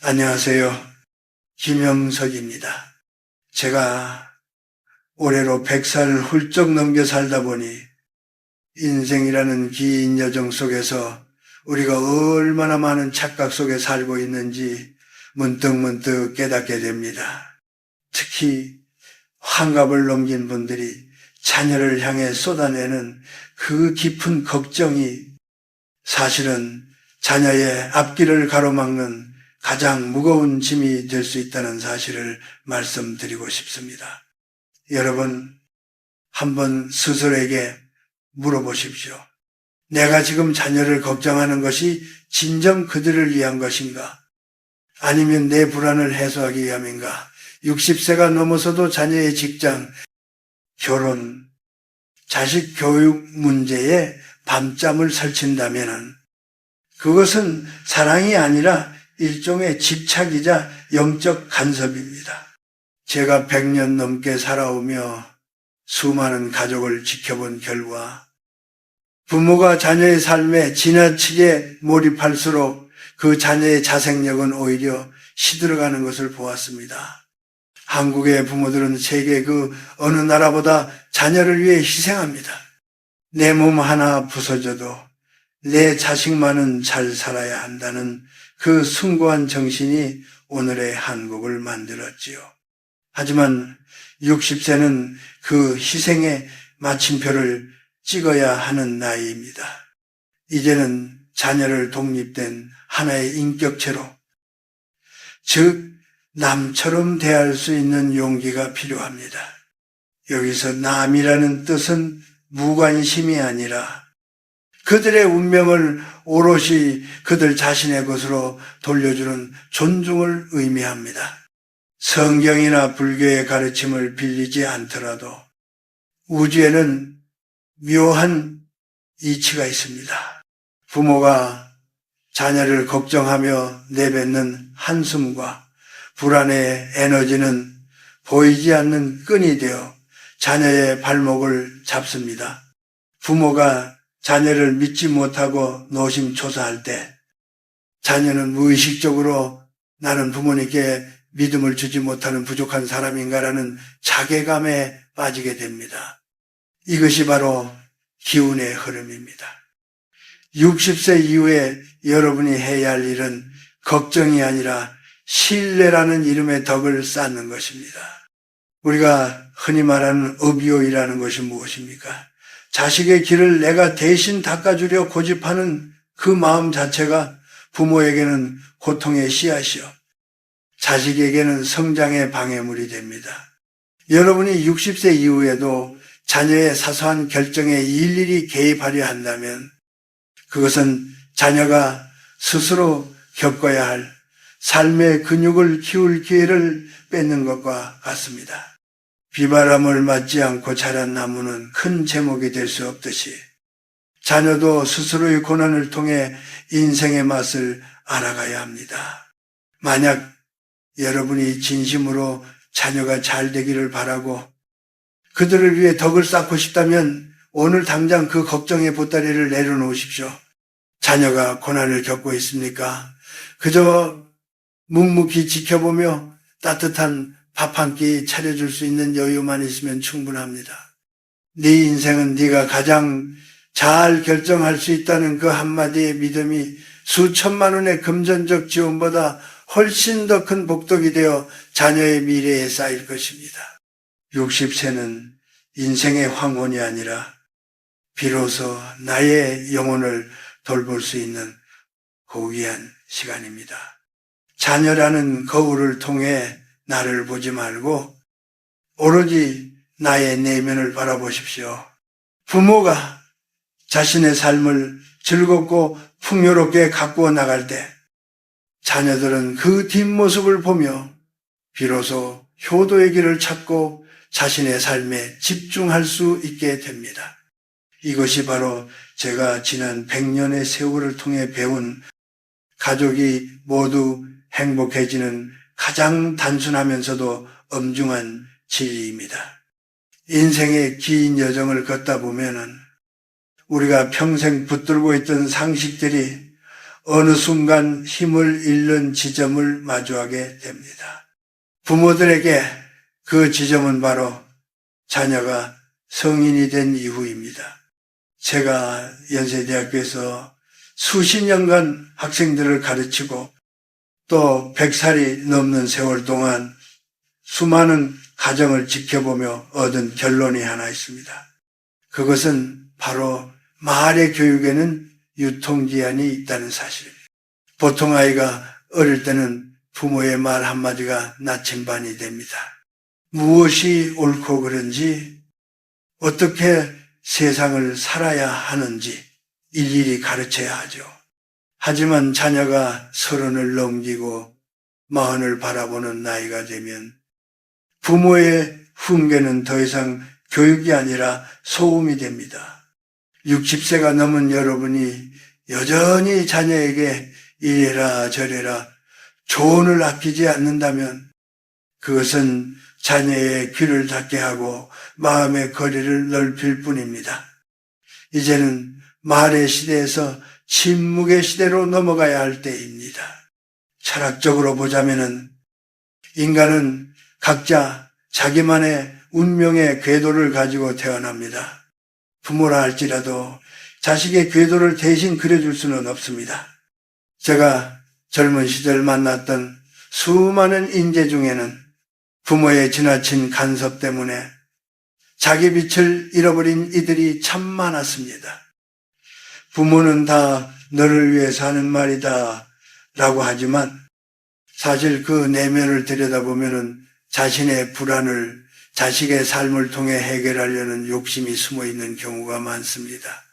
안녕하세요. 김영석입니다. 제가 올해로 100살 훌쩍 넘겨 살다 보니 인생이라는 긴 여정 속에서 우리가 얼마나 많은 착각 속에 살고 있는지 문득 문득 깨닫게 됩니다. 특히 환갑을 넘긴 분들이 자녀를 향해 쏟아내는 그 깊은 걱정이 사실은 자녀의 앞길을 가로막는 가장 무거운 짐이 될 수 있다는 사실을 말씀드리고 싶습니다. 여러분, 한번 스스로에게 물어보십시오. 내가 지금 자녀를 걱정하는 것이 진정 그들을 위한 것인가? 아니면 내 불안을 해소하기 위함인가? 60세가 넘어서도 자녀의 직장, 결혼, 자식 교육 문제에 밤잠을 설친다면 그것은 사랑이 아니라 일종의 집착이자 영적 간섭입니다. 제가 100년 넘게 살아오며 수많은 가족을 지켜본 결과 부모가 자녀의 삶에 지나치게 몰입할수록 그 자녀의 자생력은 오히려 시들어가는 것을 보았습니다. 한국의 부모들은 세계 그 어느 나라보다 자녀를 위해 희생합니다. 내 몸 하나 부서져도 내 자식만은 잘 살아야 한다는 그 숭고한 정신이 오늘의 한국을 만들었지요. 하지만 60세는 그 희생의 마침표를 찍어야 하는 나이입니다. 이제는 자녀를 독립된 하나의 인격체로, 즉, 남처럼 대할 수 있는 용기가 필요합니다. 여기서 남이라는 뜻은 무관심이 아니라 그들의 운명을 오롯이 그들 자신의 것으로 돌려주는 존중을 의미합니다. 성경이나 불교의 가르침을 빌리지 않더라도 우주에는 묘한 이치가 있습니다. 부모가 자녀를 걱정하며 내뱉는 한숨과 불안의 에너지는 보이지 않는 끈이 되어 자녀의 발목을 잡습니다. 부모가 자녀를 믿지 못하고 노심초사할 때 자녀는 무의식적으로 나는 부모님께 믿음을 주지 못하는 부족한 사람인가라는 자괴감에 빠지게 됩니다. 이것이 바로 기운의 흐름입니다. 60세 이후에 여러분이 해야 할 일은 걱정이 아니라 신뢰라는 이름의 덕을 쌓는 것입니다. 우리가 흔히 말하는 업이오이라는 것이 무엇입니까? 자식의 길을 내가 대신 닦아주려 고집하는 그 마음 자체가 부모에게는 고통의 씨앗이요. 자식에게는 성장의 방해물이 됩니다. 여러분이 60세 이후에도 자녀의 사소한 결정에 일일이 개입하려 한다면 그것은 자녀가 스스로 겪어야 할 삶의 근육을 키울 기회를 뺏는 것과 같습니다. 비바람을 맞지 않고 자란 나무는 큰 제목이 될 수 없듯이 자녀도 스스로의 고난을 통해 인생의 맛을 알아가야 합니다. 만약 여러분이 진심으로 자녀가 잘 되기를 바라고 그들을 위해 덕을 쌓고 싶다면 오늘 당장 그 걱정의 보따리를 내려놓으십시오. 자녀가 고난을 겪고 있습니까? 그저 묵묵히 지켜보며 따뜻한 밥 한 끼 차려줄 수 있는 여유만 있으면 충분합니다. 네 인생은 네가 가장 잘 결정할 수 있다는 그 한마디의 믿음이 수천만 원의 금전적 지원보다 훨씬 더 큰 복덕이 되어 자녀의 미래에 쌓일 것입니다. 60세는 인생의 황혼이 아니라 비로소 나의 영혼을 돌볼 수 있는 고귀한 시간입니다. 자녀라는 거울을 통해 나를 보지 말고 오로지 나의 내면을 바라보십시오. 부모가 자신의 삶을 즐겁고 풍요롭게 가꾸어 나갈 때 자녀들은 그 뒷모습을 보며 비로소 효도의 길을 찾고 자신의 삶에 집중할 수 있게 됩니다. 이것이 바로 제가 지난 100년의 세월을 통해 배운 가족이 모두 행복해지는 가장 단순하면서도 엄중한 진리입니다. 인생의 긴 여정을 걷다 보면은 우리가 평생 붙들고 있던 상식들이 어느 순간 힘을 잃는 지점을 마주하게 됩니다. 부모들에게 그 지점은 바로 자녀가 성인이 된 이후입니다. 제가 연세대학교에서 수십 년간 학생들을 가르치고 또 100살이 넘는 세월 동안 수많은 가정을 지켜보며 얻은 결론이 하나 있습니다. 그것은 바로 말의 교육에는 유통기한이 있다는 사실입니다. 보통 아이가 어릴 때는 부모의 말 한마디가 나침반이 됩니다. 무엇이 옳고 그른지, 어떻게 세상을 살아야 하는지 일일이 가르쳐야 하죠. 하지만 자녀가 서른을 넘기고 마흔을 바라보는 나이가 되면 부모의 훈계는 더 이상 교육이 아니라 소음이 됩니다. 60세가 넘은 여러분이 여전히 자녀에게 이래라 저래라 조언을 아끼지 않는다면 그것은 자녀의 귀를 닫게 하고 마음의 거리를 넓힐 뿐입니다. 이제는 말의 시대에서 침묵의 시대로 넘어가야 할 때입니다. 철학적으로 보자면은 인간은 각자 자기만의 운명의 궤도를 가지고 태어납니다. 부모라 할지라도 자식의 궤도를 대신 그려줄 수는 없습니다. 제가 젊은 시절 만났던 수많은 인재 중에는 부모의 지나친 간섭 때문에 자기 빛을 잃어버린 이들이 참 많았습니다. 부모는 다 너를 위해서 하는 말이다 라고 하지만 사실 그 내면을 들여다보면은 자신의 불안을 자식의 삶을 통해 해결하려는 욕심이 숨어 있는 경우가 많습니다.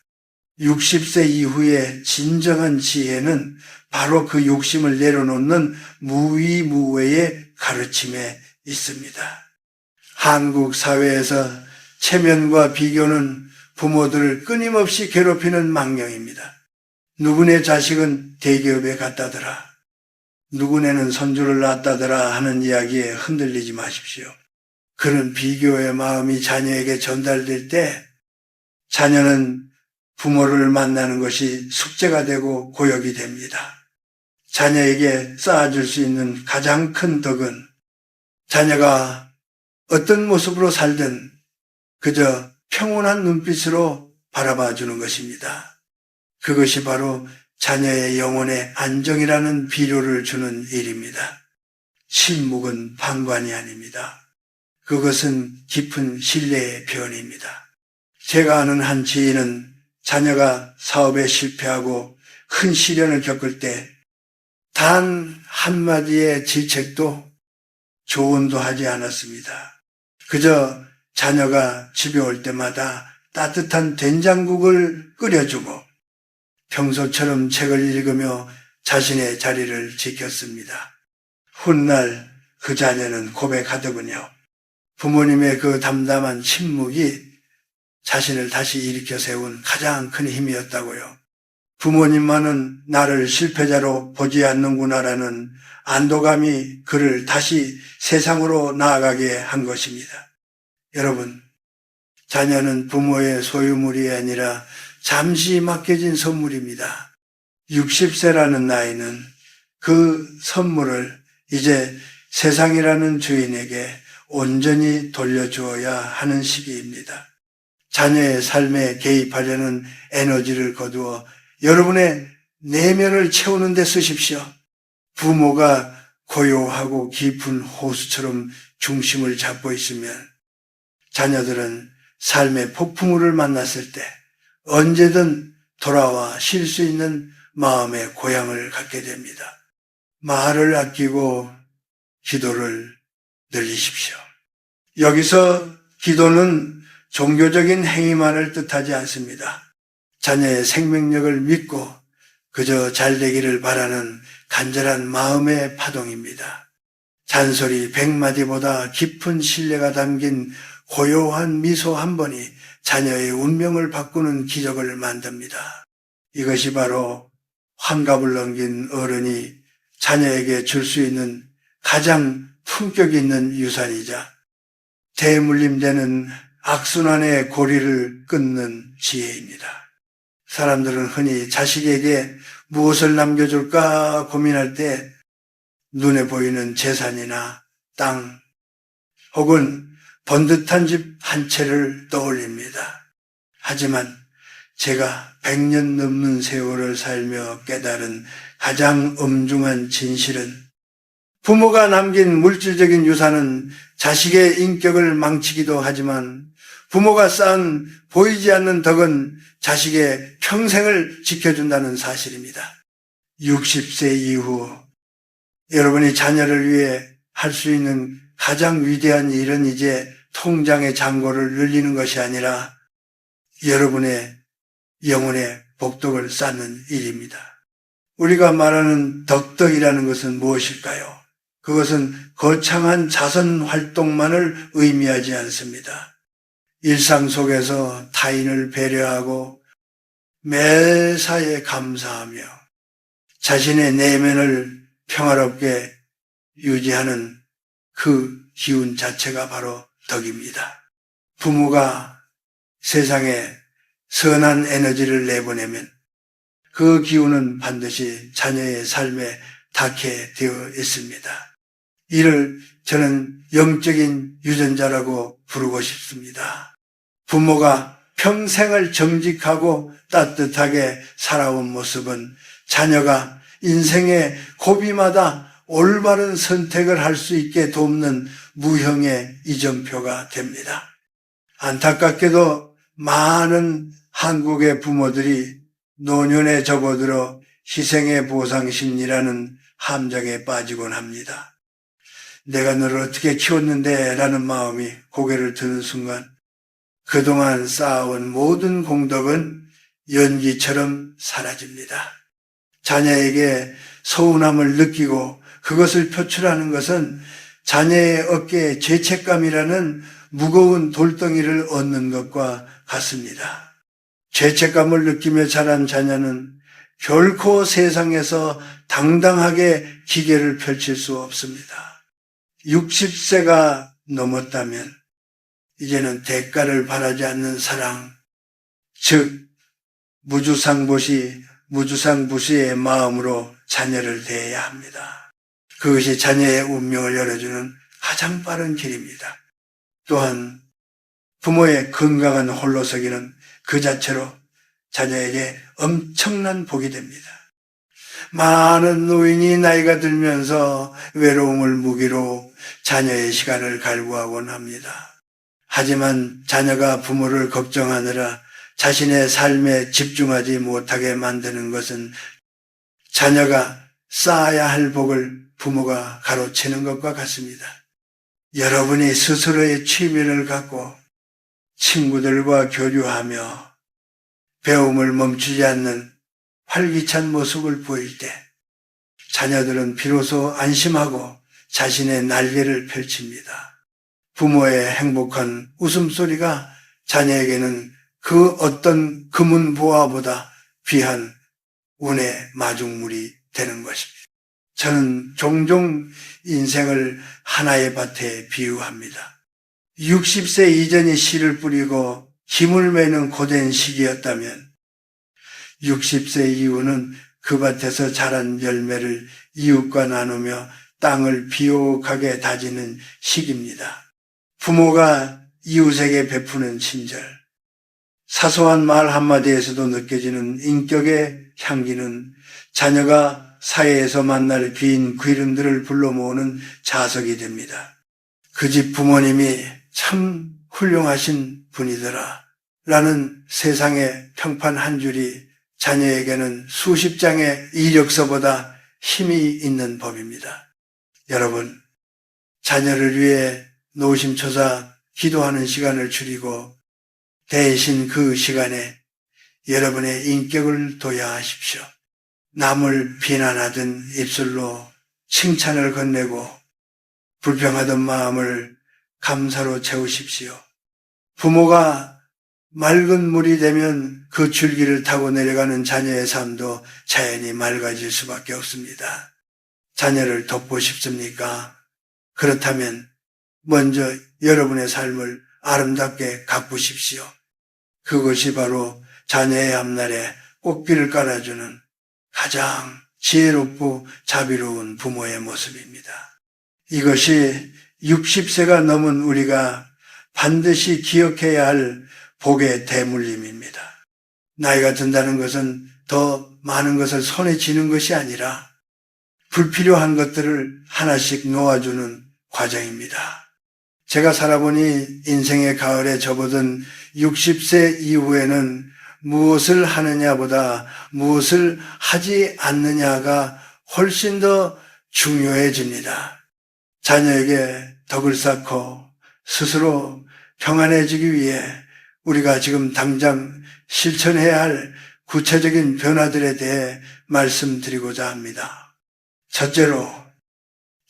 60세 이후의 진정한 지혜는 바로 그 욕심을 내려놓는 무위무외의 가르침에 있습니다. 한국 사회에서 체면과 비교는 부모들을 끊임없이 괴롭히는 망령입니다. 누구네 자식은 대기업에 갔다더라. 누구네는 손주를 낳았다더라 하는 이야기에 흔들리지 마십시오. 그런 비교의 마음이 자녀에게 전달될 때 자녀는 부모를 만나는 것이 숙제가 되고 고역이 됩니다. 자녀에게 쌓아줄 수 있는 가장 큰 덕은 자녀가 어떤 모습으로 살든 그저 평온한 눈빛으로 바라봐 주는 것입니다. 그것이 바로 자녀의 영혼의 안정이라는 비료를 주는 일입니다. 침묵은 방관이 아닙니다. 그것은 깊은 신뢰의 표현입니다. 제가 아는 한 지인은 자녀가 사업에 실패하고 큰 시련을 겪을 때 단 한마디의 질책도 조언도 하지 않았습니다. 그저 자녀가 집에 올 때마다 따뜻한 된장국을 끓여주고 평소처럼 책을 읽으며 자신의 자리를 지켰습니다. 훗날 그 자녀는 고백하더군요. 부모님의 그 담담한 침묵이 자신을 다시 일으켜 세운 가장 큰 힘이었다고요. 부모님만은 나를 실패자로 보지 않는구나라는 안도감이 그를 다시 세상으로 나아가게 한 것입니다. 여러분, 자녀는 부모의 소유물이 아니라 잠시 맡겨진 선물입니다. 60세라는 나이는 그 선물을 이제 세상이라는 주인에게 온전히 돌려주어야 하는 시기입니다. 자녀의 삶에 개입하려는 에너지를 거두어 여러분의 내면을 채우는 데 쓰십시오. 부모가 고요하고 깊은 호수처럼 중심을 잡고 있으면 자녀들은 삶의 폭풍우를 만났을 때 언제든 돌아와 쉴 수 있는 마음의 고향을 갖게 됩니다. 말을 아끼고 기도를 늘리십시오. 여기서 기도는 종교적인 행위만을 뜻하지 않습니다. 자녀의 생명력을 믿고 그저 잘 되기를 바라는 간절한 마음의 파동입니다. 잔소리 백마디보다 깊은 신뢰가 담긴 고요한 미소 한 번이 자녀의 운명을 바꾸는 기적을 만듭니다. 이것이 바로 환갑을 넘긴 어른이 자녀에게 줄 수 있는 가장 품격 있는 유산이자 대물림되는 악순환의 고리를 끊는 지혜입니다. 사람들은 흔히 자식에게 무엇을 남겨줄까 고민할 때 눈에 보이는 재산이나 땅 혹은 번듯한 집 한 채를 떠올립니다. 하지만 제가 100년 넘는 세월을 살며 깨달은 가장 엄중한 진실은 부모가 남긴 물질적인 유산은 자식의 인격을 망치기도 하지만 부모가 쌓은 보이지 않는 덕은 자식의 평생을 지켜준다는 사실입니다. 60세 이후 여러분이 자녀를 위해 할 수 있는 가장 위대한 일은 이제 통장의 잔고를 늘리는 것이 아니라 여러분의 영혼의 복덕을 쌓는 일입니다. 우리가 말하는 덕덕이라는 것은 무엇일까요? 그것은 거창한 자선 활동만을 의미하지 않습니다. 일상 속에서 타인을 배려하고 매사에 감사하며 자신의 내면을 평화롭게 유지하는 그 기운 자체가 바로 덕입니다. 부모가 세상에 선한 에너지를 내보내면 그 기운은 반드시 자녀의 삶에 닿게 되어 있습니다. 이를 저는 영적인 유전자라고 부르고 싶습니다. 부모가 평생을 정직하고 따뜻하게 살아온 모습은 자녀가 인생의 고비마다 올바른 선택을 할 수 있게 돕는 무형의 이정표가 됩니다. 안타깝게도 많은 한국의 부모들이 노년에 접어들어 희생의 보상심리라는 함정에 빠지곤 합니다. 내가 너를 어떻게 키웠는데 라는 마음이 고개를 드는 순간 그동안 쌓아온 모든 공덕은 연기처럼 사라집니다. 자녀에게 서운함을 느끼고 그것을 표출하는 것은 자녀의 어깨에 죄책감이라는 무거운 돌덩이를 얻는 것과 같습니다. 죄책감을 느끼며 자란 자녀는 결코 세상에서 당당하게 기계를 펼칠 수 없습니다. 60세가 넘었다면 이제는 대가를 바라지 않는 사랑, 즉 무주상보시, 무주상부시의 마음으로 자녀를 대해야 합니다. 그것이 자녀의 운명을 열어주는 가장 빠른 길입니다. 또한 부모의 건강한 홀로서기는 그 자체로 자녀에게 엄청난 복이 됩니다. 많은 노인이 나이가 들면서 외로움을 무기로 자녀의 시간을 갈구하곤 합니다. 하지만 자녀가 부모를 걱정하느라 자신의 삶에 집중하지 못하게 만드는 것은 자녀가 쌓아야 할 복을 부모가 가로채는 것과 같습니다. 여러분이 스스로의 취미를 갖고 친구들과 교류하며 배움을 멈추지 않는 활기찬 모습을 보일 때 자녀들은 비로소 안심하고 자신의 날개를 펼칩니다. 부모의 행복한 웃음소리가 자녀에게는 그 어떤 금은 보화보다 귀한 운의 마중물이 되는 것입니다. 저는 종종 인생을 하나의 밭에 비유합니다. 60세 이전이 씨를 뿌리고 힘을 매는 고된 시기였다면 60세 이후는 그 밭에서 자란 열매를 이웃과 나누며 땅을 비옥하게 다지는 시기입니다. 부모가 이웃에게 베푸는 친절, 사소한 말 한마디에서도 느껴지는 인격의 향기는 자녀가 사회에서 만날 귀인 귀름들을 불러 모으는 자석이 됩니다. 그 집 부모님이 참 훌륭하신 분이더라. 라는 세상의 평판 한 줄이 자녀에게는 수십 장의 이력서보다 힘이 있는 법입니다. 여러분, 자녀를 위해 노심초사 기도하는 시간을 줄이고 대신 그 시간에 여러분의 인격을 둬야 하십시오. 남을 비난하던 입술로 칭찬을 건네고 불평하던 마음을 감사로 채우십시오. 부모가 맑은 물이 되면 그 줄기를 타고 내려가는 자녀의 삶도 자연히 맑아질 수밖에 없습니다. 자녀를 돕고 싶습니까? 그렇다면 먼저 여러분의 삶을 아름답게 가꾸십시오. 그것이 바로 자녀의 앞날에 꽃길을 깔아주는 가장 지혜롭고 자비로운 부모의 모습입니다. 이것이 60세가 넘은 우리가 반드시 기억해야 할 복의 대물림입니다. 나이가 든다는 것은 더 많은 것을 손에 쥐는 것이 아니라 불필요한 것들을 하나씩 놓아주는 과정입니다. 제가 살아보니 인생의 가을에 접어든 60세 이후에는 무엇을 하느냐보다 무엇을 하지 않느냐가 훨씬 더 중요해집니다. 자녀에게 덕을 쌓고 스스로 평안해지기 위해 우리가 지금 당장 실천해야 할 구체적인 변화들에 대해 말씀드리고자 합니다. 첫째로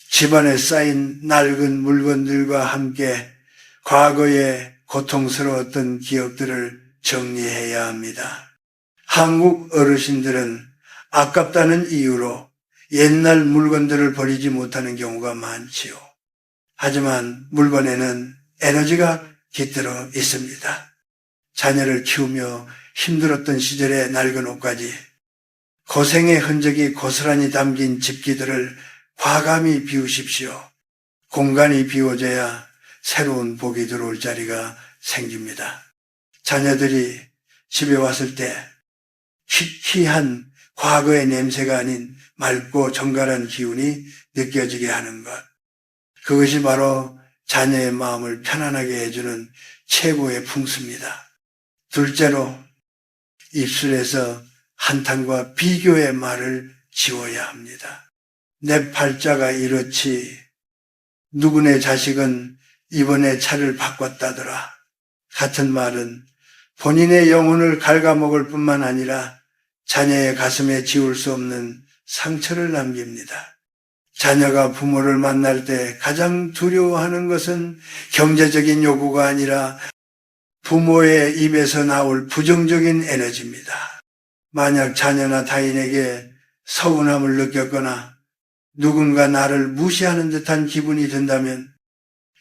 집안에 쌓인 낡은 물건들과 함께 과거의 고통스러웠던 기억들을 정리해야 합니다. 한국 어르신들은 아깝다는 이유로 옛날 물건들을 버리지 못하는 경우가 많지요. 하지만 물건에는 에너지가 깃들어 있습니다. 자녀를 키우며 힘들었던 시절의 낡은 옷까지 고생의 흔적이 고스란히 담긴 집기들을 과감히 비우십시오. 공간이 비워져야 새로운 복이 들어올 자리가 생깁니다. 자녀들이 집에 왔을 때 희희한 과거의 냄새가 아닌 맑고 정갈한 기운이 느껴지게 하는 것. 그것이 바로 자녀의 마음을 편안하게 해주는 최고의 풍수입니다. 둘째로 입술에서 한탄과 비교의 말을 지워야 합니다. 내 팔자가 이렇지 누구네 자식은 이번에 차를 바꿨다더라. 같은 말은 본인의 영혼을 갉아먹을 뿐만 아니라 자녀의 가슴에 지울 수 없는 상처를 남깁니다. 자녀가 부모를 만날 때 가장 두려워하는 것은 경제적인 요구가 아니라 부모의 입에서 나올 부정적인 에너지입니다. 만약 자녀나 타인에게 서운함을 느꼈거나 누군가 나를 무시하는 듯한 기분이 든다면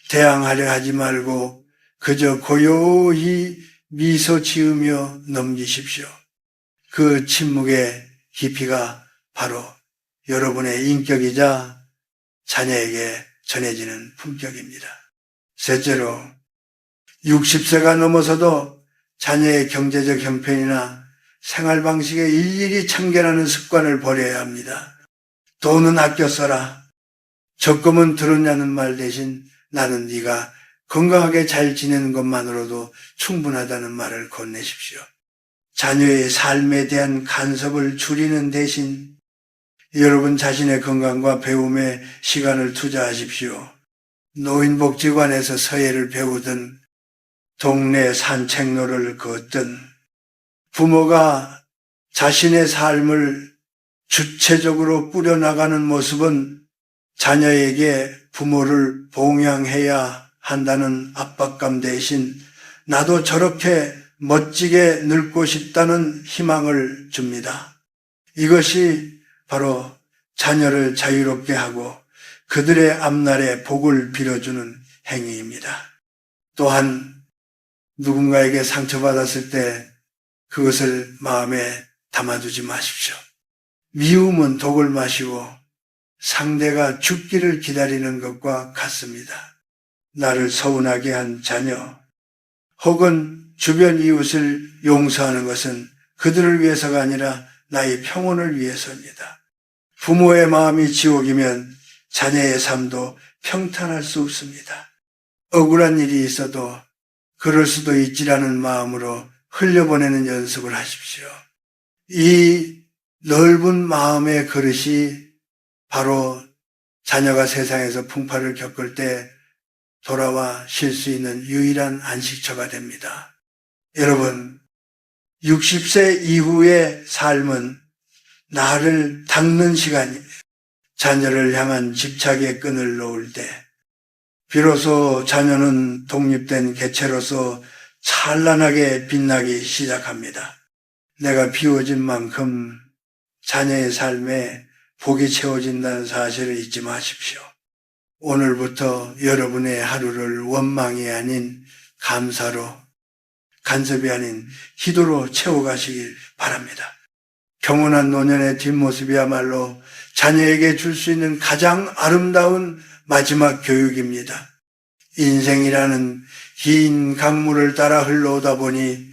대항하려 하지 말고 그저 고요히 미소 지으며 넘기십시오. 그 침묵의 깊이가 바로 여러분의 인격이자 자녀에게 전해지는 품격입니다. 셋째로 60세가 넘어서도 자녀의 경제적 형편이나 생활 방식에 일일이 참견하는 습관을 버려야 합니다. 돈은 아껴 써라. 적금은 들었냐는 말 대신 나는 네가 건강하게 잘 지내는 것만으로도 충분하다는 말을 건네십시오. 자녀의 삶에 대한 간섭을 줄이는 대신 여러분 자신의 건강과 배움에 시간을 투자하십시오. 노인복지관에서 서예를 배우든 동네 산책로를 걷든 부모가 자신의 삶을 주체적으로 꾸려나가는 모습은 자녀에게 부모를 봉양해야 한다는 압박감 대신 나도 저렇게 멋지게 늙고 싶다는 희망을 줍니다. 이것이 바로 자녀를 자유롭게 하고 그들의 앞날에 복을 빌어주는 행위입니다. 또한 누군가에게 상처받았을 때 그것을 마음에 담아두지 마십시오. 미움은 독을 마시고 상대가 죽기를 기다리는 것과 같습니다. 나를 서운하게 한 자녀 혹은 주변 이웃을 용서하는 것은 그들을 위해서가 아니라 나의 평온을 위해서입니다. 부모의 마음이 지옥이면 자녀의 삶도 평탄할 수 없습니다. 억울한 일이 있어도 그럴 수도 있지라는 마음으로 흘려보내는 연습을 하십시오. 이 넓은 마음의 그릇이 바로 자녀가 세상에서 풍파를 겪을 때 돌아와 쉴 수 있는 유일한 안식처가 됩니다. 여러분, 60세 이후의 삶은 나를 닦는 시간입니다. 자녀를 향한 집착의 끈을 놓을 때, 비로소 자녀는 독립된 개체로서 찬란하게 빛나기 시작합니다. 내가 비워진 만큼 자녀의 삶에 복이 채워진다는 사실을 잊지 마십시오. 오늘부터 여러분의 하루를 원망이 아닌 감사로, 간섭이 아닌 기도로 채워가시길 바랍니다. 경운한 노년의 뒷모습이야말로 자녀에게 줄 수 있는 가장 아름다운 마지막 교육입니다. 인생이라는 긴 강물을 따라 흘러오다 보니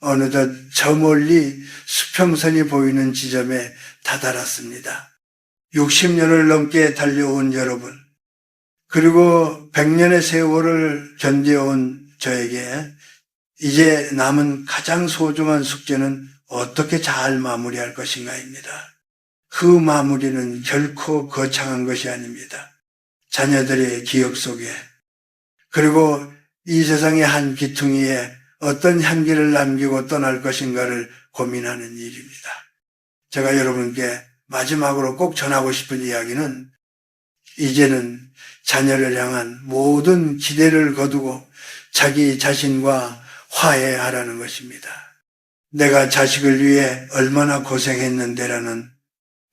어느덧 저 멀리 수평선이 보이는 지점에 다다랐습니다. 60년을 넘게 달려온 여러분, 그리고 100년의 세월을 견뎌온 저에게 이제 남은 가장 소중한 숙제는 어떻게 잘 마무리할 것인가입니다. 그 마무리는 결코 거창한 것이 아닙니다. 자녀들의 기억 속에 그리고 이 세상의 한 기퉁이에 어떤 향기를 남기고 떠날 것인가를 고민하는 일입니다. 제가 여러분께 마지막으로 꼭 전하고 싶은 이야기는 이제는 자녀를 향한 모든 기대를 거두고 자기 자신과 화해하라는 것입니다. 내가 자식을 위해 얼마나 고생했는데라는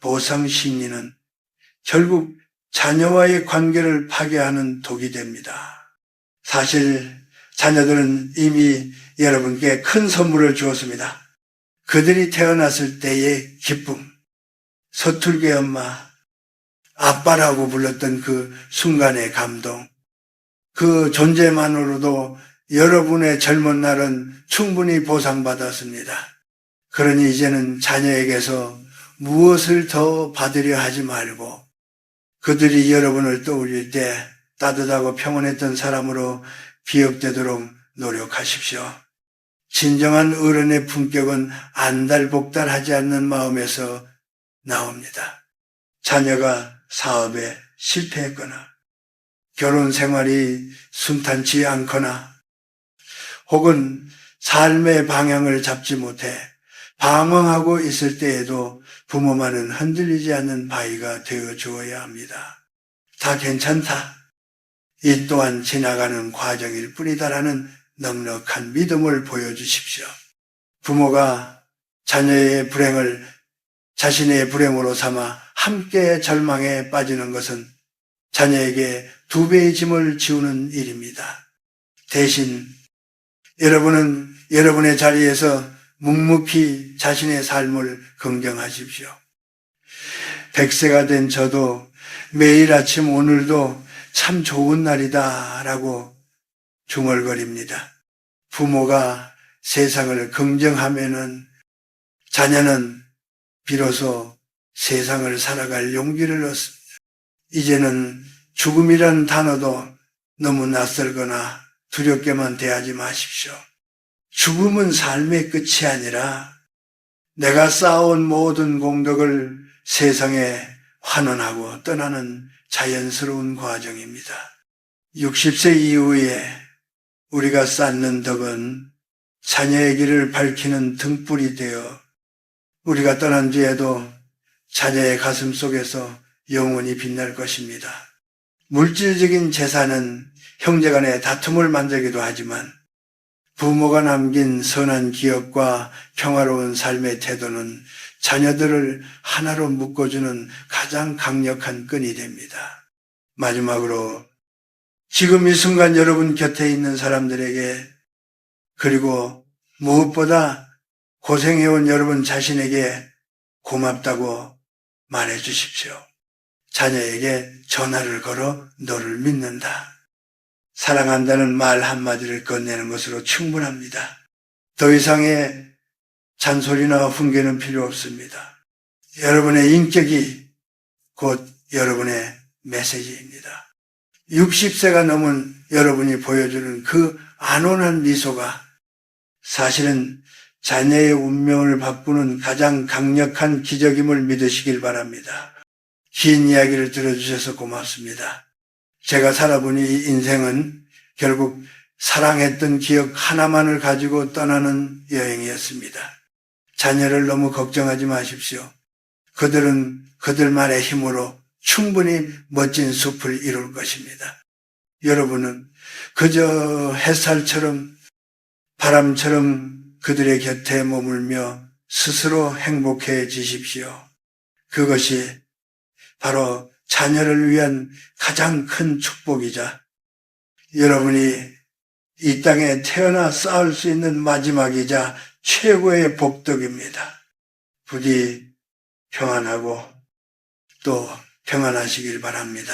보상 심리는 결국 자녀와의 관계를 파괴하는 독이 됩니다. 사실 자녀들은 이미 여러분께 큰 선물을 주었습니다. 그들이 태어났을 때의 기쁨, 서툴게 엄마, 아빠라고 불렀던 그 순간의 감동, 그 존재만으로도 여러분의 젊은 날은 충분히 보상받았습니다. 그러니 이제는 자녀에게서 무엇을 더 받으려 하지 말고 그들이 여러분을 떠올릴 때 따뜻하고 평온했던 사람으로 기억되도록 노력하십시오. 진정한 어른의 품격은 안달복달하지 않는 마음에서 나옵니다. 자녀가 사업에 실패했거나 결혼 생활이 순탄치 않거나 혹은 삶의 방향을 잡지 못해 방황하고 있을 때에도 부모만은 흔들리지 않는 바위가 되어 주어야 합니다. 다 괜찮다. 이 또한 지나가는 과정일 뿐이다라는 넉넉한 믿음을 보여주십시오. 부모가 자녀의 불행을 자신의 불행으로 삼아 함께 절망에 빠지는 것은 자녀에게 두 배의 짐을 지우는 일입니다. 대신 여러분은 여러분의 자리에서 묵묵히 자신의 삶을 긍정하십시오. 백세가 된 저도 매일 아침 오늘도 참 좋은 날이다 라고 중얼거립니다. 부모가 세상을 긍정하면은 자녀는 비로소 세상을 살아갈 용기를 얻습니다. 이제는 죽음이란 단어도 너무 낯설거나 두렵게만 대하지 마십시오. 죽음은 삶의 끝이 아니라 내가 쌓아온 모든 공덕을 세상에 환원하고 떠나는 자연스러운 과정입니다. 60세 이후에 우리가 쌓는 덕은 자녀의 길을 밝히는 등불이 되어 우리가 떠난 뒤에도 자녀의 가슴 속에서 영원히 빛날 것입니다. 물질적인 재산은 형제 간의 다툼을 만들기도 하지만 부모가 남긴 선한 기억과 평화로운 삶의 태도는 자녀들을 하나로 묶어주는 가장 강력한 끈이 됩니다. 마지막으로 지금 이 순간 여러분 곁에 있는 사람들에게 그리고 무엇보다 고생해온 여러분 자신에게 고맙다고 말해 주십시오. 자녀에게 전화를 걸어 너를 믿는다. 사랑한다는 말 한마디를 건네는 것으로 충분합니다. 더 이상의 잔소리나 훈계는 필요 없습니다. 여러분의 인격이 곧 여러분의 메시지입니다. 60세가 넘은 여러분이 보여주는 그 안온한 미소가 사실은 자녀의 운명을 바꾸는 가장 강력한 기적임을 믿으시길 바랍니다. 긴 이야기를 들어주셔서 고맙습니다. 제가 살아보니 이 인생은 결국 사랑했던 기억 하나만을 가지고 떠나는 여행이었습니다. 자녀를 너무 걱정하지 마십시오. 그들은 그들만의 힘으로 충분히 멋진 숲을 이룰 것입니다. 여러분은 그저 햇살처럼 바람처럼 그들의 곁에 머물며 스스로 행복해지십시오. 그것이 바로 자녀를 위한 가장 큰 축복이자 여러분이 이 땅에 태어나 쌓을 수 있는 마지막이자 최고의 복덕입니다. 부디 평안하고 또 평안하시길 바랍니다.